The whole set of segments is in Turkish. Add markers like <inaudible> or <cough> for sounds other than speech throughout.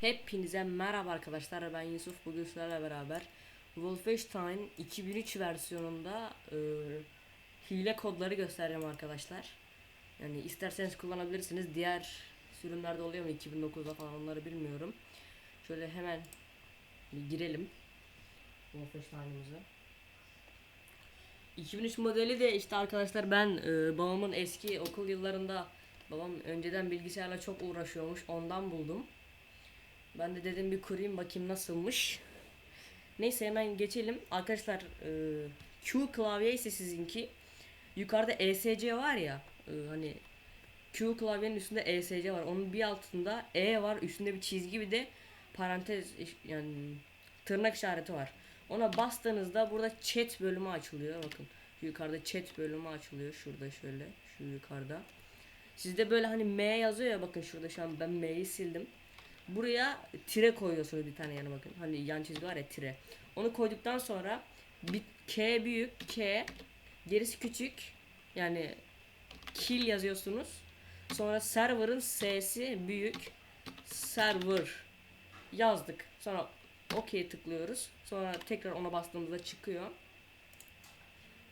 Hepinize merhaba arkadaşlar ben Yusuf bugün sizlerle beraber Wolfenstein 2003 versiyonunda e, hile kodları göstereceğim arkadaşlar. Yani isterseniz kullanabilirsiniz. Diğer sürümlerde oluyor mu 2009'da falan onları bilmiyorum. Şöyle hemen girelim Wolfenstein'ımıza. 2003 modeli de işte arkadaşlar ben e, babamın eski okul yıllarında babam önceden bilgisayarla çok uğraşıyormuş ondan buldum. Ben de dedim bir kurayım bakayım nasılmış. Neyse hemen geçelim. Arkadaşlar e, Q klavye ise sizinki. Yukarıda ESC var ya. e, hani Q klavyenin üstünde ESC var. Onun bir altında E var. Üstünde bir çizgi bir de parantez yani tırnak işareti var. Ona bastığınızda burada chat bölümü açılıyor. Bakın yukarıda chat bölümü açılıyor. Şurada şöyle. Şu yukarıda. Sizde böyle hani M yazıyor ya bakın şurada şu an ben M'yi sildim. Buraya tire koyuyorsunuz bir tane yana bakın. Hani yan çizgi var ya tire. Onu koyduktan sonra bir K büyük K gerisi küçük yani kill yazıyorsunuz. Sonra server'ın S'si büyük server yazdık. Sonra OK tıklıyoruz. Sonra tekrar ona bastığımızda çıkıyor.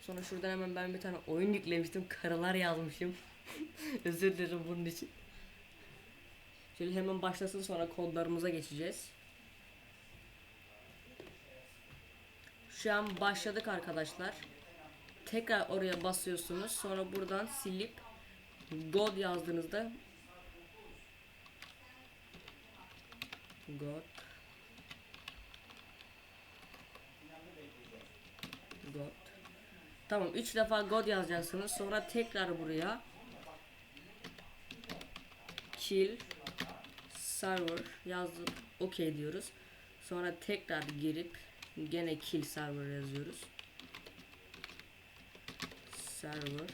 Sonra şuradan hemen ben bir tane oyun yüklemiştim. Karalar yazmışım. <laughs> Özür dilerim bunun için. Şöyle hemen başlasın sonra kodlarımıza geçeceğiz. Şu an başladık arkadaşlar. Tekrar oraya basıyorsunuz. Sonra buradan silip God yazdığınızda God God Tamam 3 defa God yazacaksınız. Sonra tekrar buraya kill server yazıp OK diyoruz. Sonra tekrar girip gene kill server yazıyoruz. Server.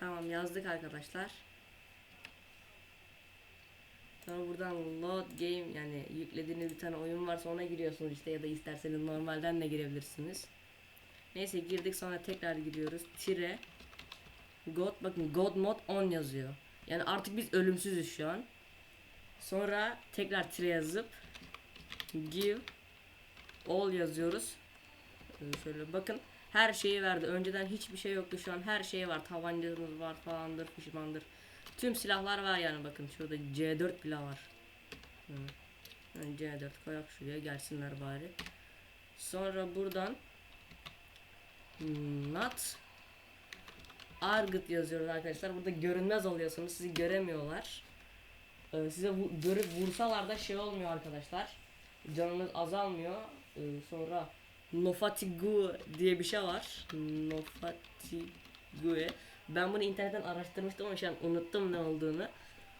Tamam yazdık arkadaşlar. Sonra buradan load game yani yüklediğiniz bir tane oyun varsa ona giriyorsunuz işte ya da isterseniz normalden de girebilirsiniz. Neyse girdik sonra tekrar giriyoruz. Tire God bakın God mod 10 yazıyor. Yani artık biz ölümsüzüz şu an. Sonra tekrar tire yazıp give all yazıyoruz. Ee, Şöyle bakın her şeyi verdi. Önceden hiçbir şey yoktu. Şu an her şey var. Tabancamız var falandır, pişmandır. Tüm silahlar var yani bakın şurada C4 bile var. Yani C4 koyak şuraya gelsinler bari. Sonra buradan not Argut yazıyoruz arkadaşlar. Burada görünmez oluyorsunuz. Sizi göremiyorlar. Ee, size vu- görüp vursalar da şey olmuyor arkadaşlar. Canınız azalmıyor. Ee, sonra Nofatigu diye bir şey var. Nofatigue. Ben bunu internetten araştırmıştım ama şu an unuttum ne olduğunu.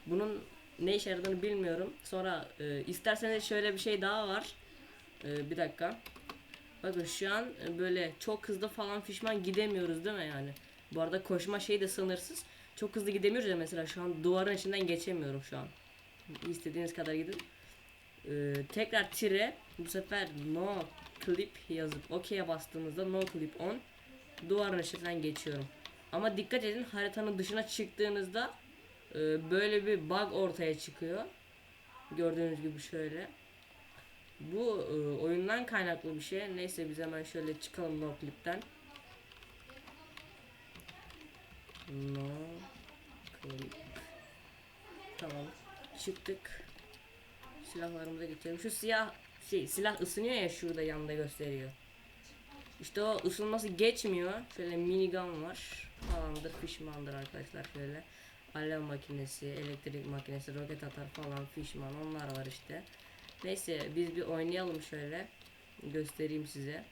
Bunun ne işe yaradığını bilmiyorum. Sonra e, isterseniz şöyle bir şey daha var. E, bir dakika. Bakın şu an e, böyle çok hızlı falan fişman gidemiyoruz değil mi yani? Bu arada koşma şeyi de sınırsız. Çok hızlı gidemiyoruz ya mesela şu an duvarın içinden geçemiyorum şu an. İstediğiniz kadar gidin. Ee, tekrar tire bu sefer no clip yazıp OK'ye bastığımızda no clip on duvarın içinden geçiyorum. Ama dikkat edin haritanın dışına çıktığınızda e, böyle bir bug ortaya çıkıyor. Gördüğünüz gibi şöyle. Bu e, oyundan kaynaklı bir şey. Neyse biz hemen şöyle çıkalım no clip'ten. No clip. Tamam. Çıktık. Silahlarımıza geçelim. Şu siyah şey silah ısınıyor ya şurada yanında gösteriyor. İşte o ısınması geçmiyor. Şöyle minigun var. Falandır fişmandır arkadaşlar şöyle. Alev makinesi, elektrik makinesi, roket atar falan fişman onlar var işte. Neyse biz bir oynayalım şöyle. Göstereyim size.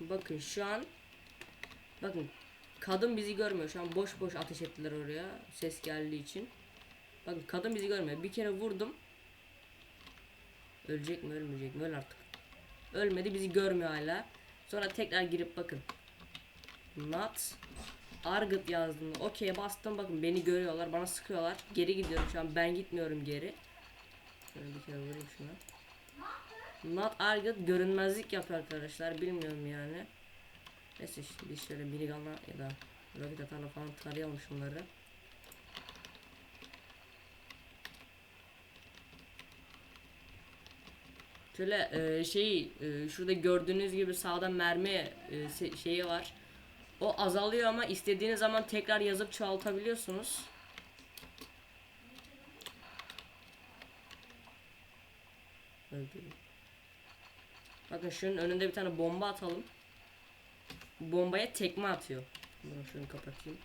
Bakın şu an Bakın kadın bizi görmüyor. Şu an boş boş ateş ettiler oraya ses geldiği için. Bakın kadın bizi görmüyor. Bir kere vurdum. Ölecek mi ölmeyecek mi? Öl artık. Ölmedi bizi görmüyor hala. Sonra tekrar girip bakın. Not Argut yazdım. Okey bastım bakın beni görüyorlar. Bana sıkıyorlar. Geri gidiyorum şu an. Ben gitmiyorum geri. Şöyle bir kere vurayım şuna. Not Argut görünmezlik yapıyor arkadaşlar. Bilmiyorum yani. Neyse şimdi şöyle minigunla ya da Roket atarla falan tarayalım şunları. Şöyle e, şey e, şurada gördüğünüz gibi sağda mermi e, şeyi var. O azalıyor ama istediğiniz zaman tekrar yazıp çoğaltabiliyorsunuz. Öldü. Bakın şunun önünde bir tane bomba atalım. Bombaya tekme atıyor. Bunu şunu kapatayım.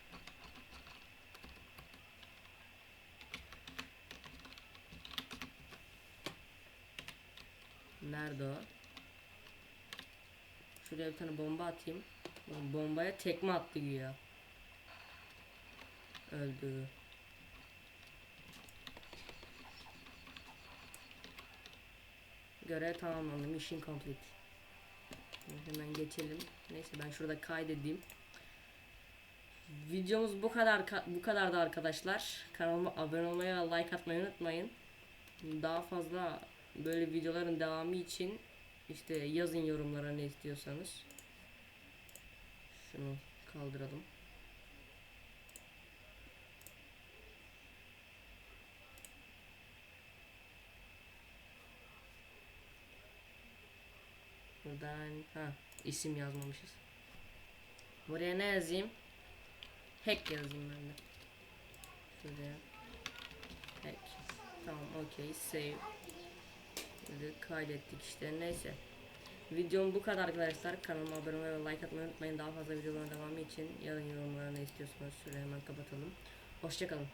Nerede o? Şuraya bir tane bomba atayım. Bombaya tekme attı güya. Öldü. Görev tamamlandı. Mission complete. Hemen geçelim. Neyse ben şurada kaydedeyim. Videomuz bu kadar ka- bu kadardı arkadaşlar. Kanalıma abone olmayı ve like atmayı unutmayın. Daha fazla böyle videoların devamı için işte yazın yorumlara ne istiyorsanız. Şunu kaldıralım. Buradan ha isim yazmamışız. Buraya ne yazayım? Hack yazayım ben de. Şuraya. Hack. Tamam okey save. Şimdi kaydettik işte neyse. Videom bu kadar arkadaşlar. Kanalıma abone olmayı ve like atmayı unutmayın. Daha fazla videoların devamı için yarın yorumlara ne istiyorsanız şöyle hemen kapatalım. Hoşçakalın.